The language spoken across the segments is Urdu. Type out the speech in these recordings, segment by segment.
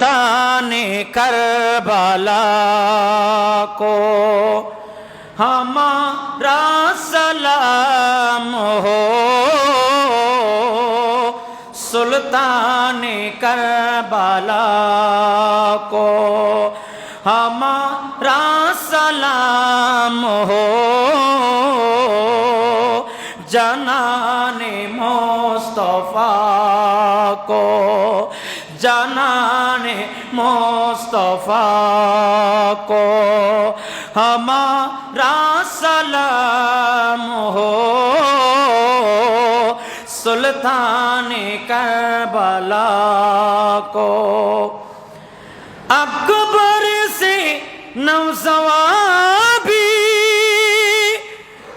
سلطان کربلا کو ہمارا سلام ہو۔ سلطان کربلا کو ہمارا سلام ہو۔ جنان مصطفیٰ کو جنان مصطفیٰ کو ہمارا سلام ہو۔ سلطان کربلا کو اکبر سے نوزوابی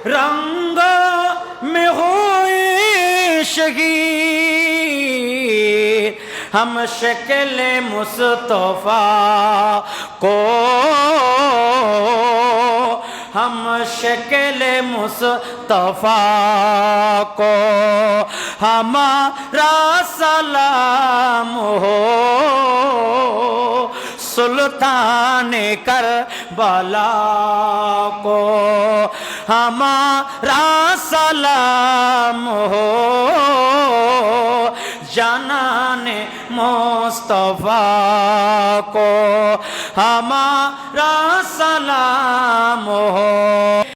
رنگ میں ہوئے شہید۔ ہم شکل مصطفیٰ کو، ہم شکل مصطفیٰ کو، ہمارا سلام ہو، سلطان کر بلا کو، ہمارا سلام ہو جانان مصطفیٰ کو ہمارا سلام ہو